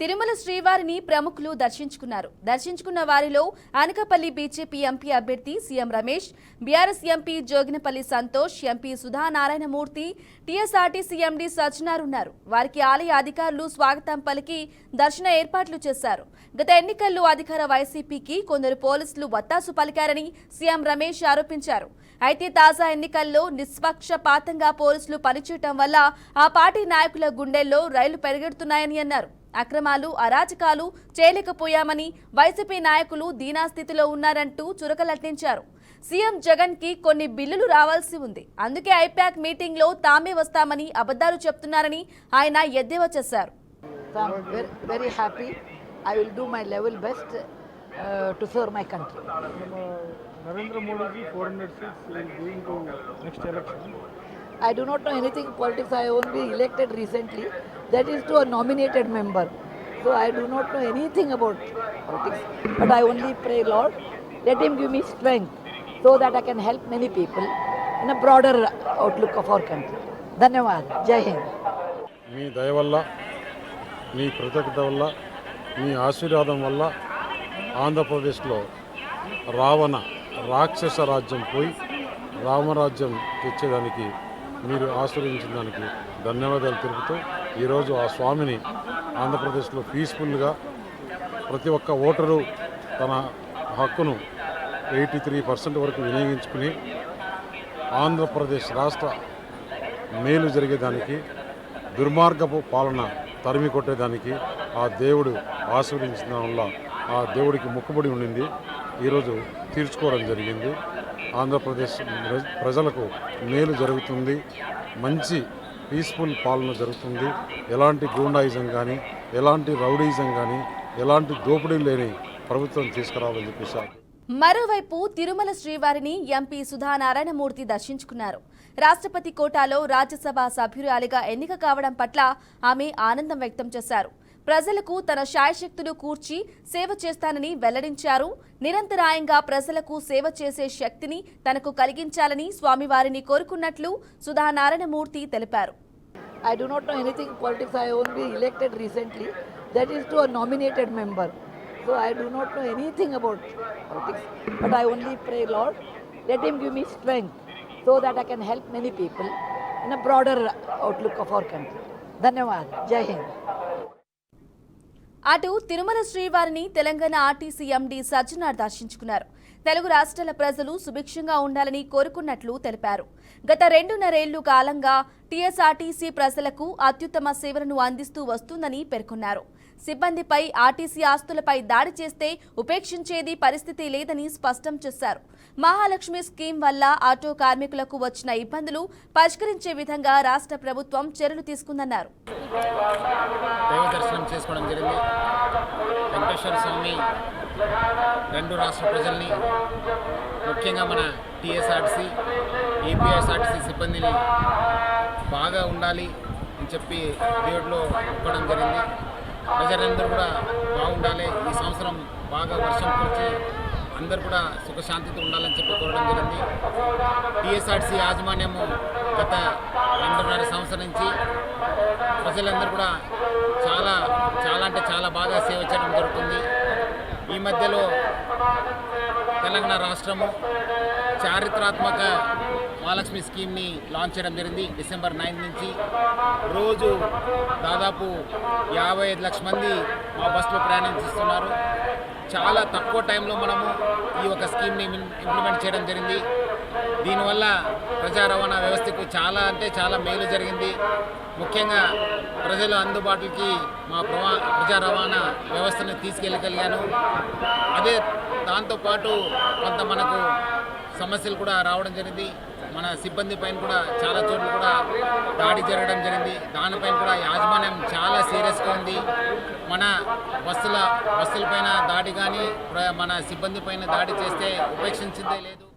తిరుమల శ్రీవారిని ప్రముఖులు దర్శించుకున్నారు. దర్శించుకున్న వారిలో అనకపల్లి బీజేపీ ఎంపీ అభ్యర్థి CM Ramesh BRS MP Joginapalli Santosh MP Sudha Narayanamurthy TSRTC MD Sajjanar ఉన్నారు. వారికి ఆలయ అధికారులు స్వాగతం పలికి దర్శన ఏర్పాట్లు చేశారు. గత ఎన్నికల్లో అధికార వైసీపీకి కొందరు పోలీసులు వత్తాసు పలికారని సీఎం రమేష్ ఆరోపించారు. అయితే తాజా ఎన్నికల్లో నిష్పక్షపాతంగా పోలీసులు పనిచేయటం వల్ల ఆ పార్టీ నాయకుల గుండెల్లో రైలు పెరిగెడుతున్నాయని అన్నారు. అక్రమాలు అరాచకాలు చేయలేకపోయామని వైసీపీ నాయకులు దీనాస్థితిలో ఉన్నారంటూ చురకలట్టించారు సీఎం జగన్కి కొన్ని బిల్లులు రావాల్సి ఉంది. అందుకే ఐప్యాక్ మీటింగ్లో తామే వస్తామని అబద్ధాలు చెప్తున్నారని ఆయన ఎద్దేవా చేశారు. Very happy. I will do my level best uh, to my country. Narendra I do not know anything politics. I only elected recently. That is to a nominated member. So I do not know anything about politics. But I only pray, Lord, let Him give me strength so that I can help many people in a broader outlook of our country. ధన్యవాద్ జై హింద్ మీ దయ వల్ల మీ కృతజ్ఞత వల్ల మీ ఆశీర్వాదం వల్ల ఆంధ్రప్రదేశ్లో రావణ రాక్షస రాజ్యం పోయి రామరాజ్యం తెచ్చేదానికి మీరు ఆశ్రయించిన దానికి ధన్యవాదాలు తెలుపుతూ ఈరోజు ఆ స్వామిని ఆంధ్రప్రదేశ్లో పీస్ఫుల్గా ప్రతి ఒక్క ఓటరు తన హక్కును ఎయిటీ త్రీ పర్సెంట్ వరకు వినియోగించుకుని ఆంధ్రప్రదేశ్ రాష్ట్ర మేలు జరిగేదానికి దుర్మార్గపు పాలన తరిమి కొట్టేదానికి ఆ దేవుడు ఆశీర్వదించడం వల్ల ఆ దేవుడికి మొక్కుబడి ఉండింది. ఈరోజు తీర్చుకోవడం జరిగింది. ఆంధ్రప్రదేశ్ ప్రజలకు మేలు జరుగుతుంది. మంచి పీస్ఫుల్ పాలన జరుగుతుంది. ఎలాంటి గూండాయిజం కానీ ఎలాంటి రౌడీజం కానీ ఎలాంటి దోపిడీ లేని ప్రభుత్వం తీసుకురావాలని చెప్పేసి మరోవైపు తిరుమల శ్రీవారిని ఎంపీ సుధానారాయణమూర్తి దర్శించుకున్నారు. రాష్ట్రపతి కోటాలో రాజ్యసభ సభ్యురాలిగా ఎన్నిక కావడం పట్ల ఆమె ఆనందం వ్యక్తం చేశారు. ప్రజలకు తన శాయశక్తులు కూర్చి సేవ చేస్తానని వెల్లడించారు నిరంతరాయంగా ప్రజలకు సేవ చేసే శక్తిని తనకు కలిగించాలని స్వామివారిని కోరుకున్నట్లు సుధా నారాయణమూర్తి తెలిపారు I do not know anything politics. I only elected recently. That is to a nominated member. So I do not know anything about politics. But I only pray, Lord, let Him give me strength so that I can help many people in a broader outlook of our country. Dhanyawad. Jai Hind. అటు తిరుమల శ్రీవారిని Telangana RTC MD Sajjanar దర్శించుకున్నారు. తెలుగు రాష్ట్రాల ప్రజలు సుభిక్షంగా ఉండాలని కోరుకున్నట్లు తెలిపారు. గత రెండున్నరేళ్ళు కాలంగా టీఎస్ఆర్టీసీ ప్రజలకు అత్యుత్తమ సేవలను అందిస్తూ వస్తుందని పేర్కొన్నారు. సిబ్బందిపై ఆర్టీసీ ఆస్తులపై దాడి చేస్తే ఉపేక్షించేది పరిస్థితి లేదని స్పష్టం చేశారు. మహాలక్ష్మి స్కీమ్ వల్ల ఆటో కార్మికులకు వచ్చిన ఇబ్బందులు పరిష్కరించే విధంగా రాష్ట్ర ప్రభుత్వం చర్యలు తీసుకుందన్నారు. రెండు రాష్ట్ర ప్రజల్ని ముఖ్యంగా మన టీఎస్ఆర్టీసీ ఏపీఎస్ఆర్టీసీ సిబ్బందిని బాగా ఉండాలి అని చెప్పి దేవుడిలో ఒప్పడం జరిగింది. ప్రజలందరూ కూడా బాగుండాలి. ఈ సంవత్సరం బాగా వర్షం కురిచి అందరూ కూడా సుఖశాంతితో ఉండాలని చెప్పి కోరడం జరిగింది. టీఎస్ఆర్టీసీ యాజమాన్యము గత రెండున్నర సంవత్సరం నుంచి ప్రజలందరూ కూడా చాలా చాలా అంటే చాలా బాగా సేవ చేయడం జరుగుతుంది. ఈ మధ్యలో తెలంగాణ రాష్ట్రము చారిత్రాత్మక మహాలక్ష్మి స్కీమ్ని లాంచ్ చేయడం జరిగింది. డిసెంబర్ నైన్ నుంచి రోజు దాదాపు యాభై ఐదు లక్షల మంది మా బస్సులో ప్రయాణిస్తున్నారు చాలా తక్కువ టైంలో మనము ఈ యొక్క స్కీమ్ని ఇంప్లిమెంట్ చేయడం జరిగింది. దీనివల్ల ప్రజా రవాణా వ్యవస్థకు చాలా అంటే చాలా మేలు జరిగింది. ముఖ్యంగా ప్రజల అందుబాటుకి మా ప్రవా ప్రజా రవాణా వ్యవస్థను తీసుకెళ్ళగలిగాను. అదే దాంతోపాటు కొంత మనకు సమస్యలు కూడా రావడం జరిగింది. మన సిబ్బంది పైన కూడా చాలా చోట్ల కూడా దాడి జరగడం జరిగింది. దానిపైన కూడా యాజమాన్యం చాలా సీరియస్గా ఉంది. మన బస్సుల బస్సుల పైన దాడి కానీ మన సిబ్బంది పైన దాడి చేస్తే ఉపేక్షించిందే లేదు.